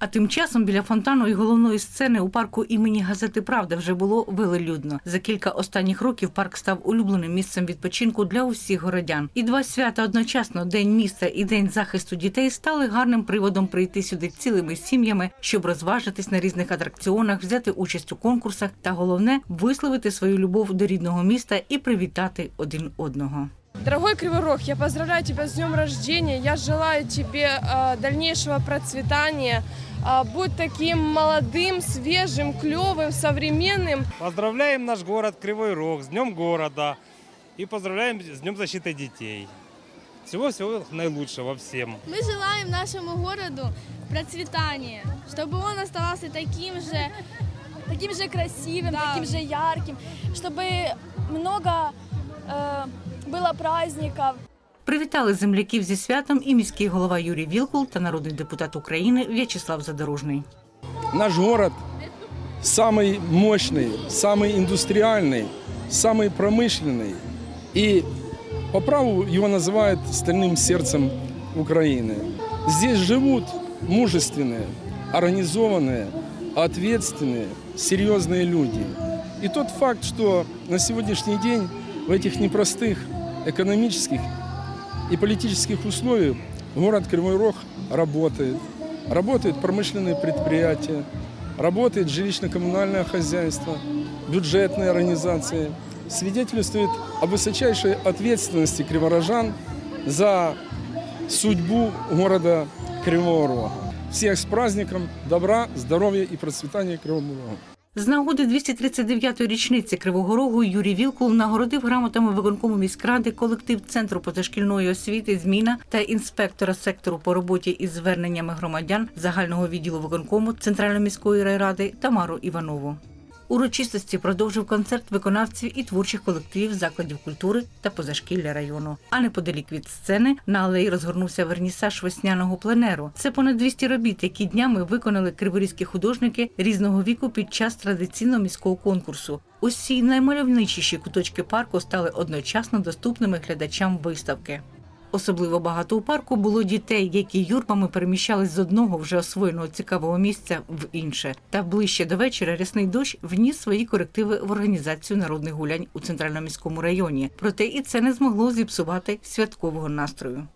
А тим часом біля фонтану і головної сцени у парку імені газети Правда вже було велелюдно. За кілька останніх років парк став улюбленим місцем відпочинку для усіх городян. І два свята одночасно День міста і День захисту дітей стали гарним приводом прийти сюди цілими сім'ями, щоб розважитись на різних атракціонах, взяти участь у конкурсах та головне висловити свою любов до рідного міста і привітати один одного. Дорогой Кривой Рог, я поздравляю тебя с днем рождения. Я желаю тебе э, дальнейшего процветания. Э, будь таким молодым, свежим, клевым, современным. Поздравляем наш город Кривой Рог с Днем города и поздравляем с Днем защиты детей. Всего-всего наилучшего всем. Мы желаем нашему городу процветания, чтобы он оставался таким же, таким же красивым, Да. таким же ярким, чтобы много э, было праздников. Привітали земляків зі святом і міський голова Юрій Вілкул та народний депутат України В'ячеслав Задорожний. Наш город самый мощный, самый индустриальный, самый промышленный. И по праву его называют стальным сердцем Украины. Здесь живут мужественные, организованные, ответственные, серьезные люди. И тот факт, что на сегодняшний день в этих непростых экономических и политических условиях город Кривой Рог работает. Работают промышленные предприятия, работает жилищно-коммунальное хозяйство, бюджетные организации. Свидетельствует о высочайшей ответственности криворожан за судьбу города Кривого Рога. Всех с праздником добра, здоровья и процветания Кривому Рогу. З нагоди 239-ї річниці Кривого Рогу Юрій Вілкул нагородив грамотами виконкому міськради колектив Центру позашкільної освіти зміна та інспектора сектору по роботі із зверненнями громадян загального відділу виконкому Центральної міської райради Тамару Іванову. Урочистості продовжив концерт виконавців і творчих колективів закладів культури та позашкілля району. А неподалік від сцени на алеї розгорнувся вернісаж весняного пленеру. Це понад 200 робіт, які днями виконали криворізькі художники різного віку під час традиційного міського конкурсу. Усі наймальовничіші куточки парку стали одночасно доступними глядачам виставки. Особливо багато у парку було дітей, які юрбами переміщались з одного вже освоєного цікавого місця в інше. Та ближче до вечора рясний дощ вніс свої корективи в організацію народних гулянь у центральному міському районі. Проте і це не змогло зіпсувати святкового настрою.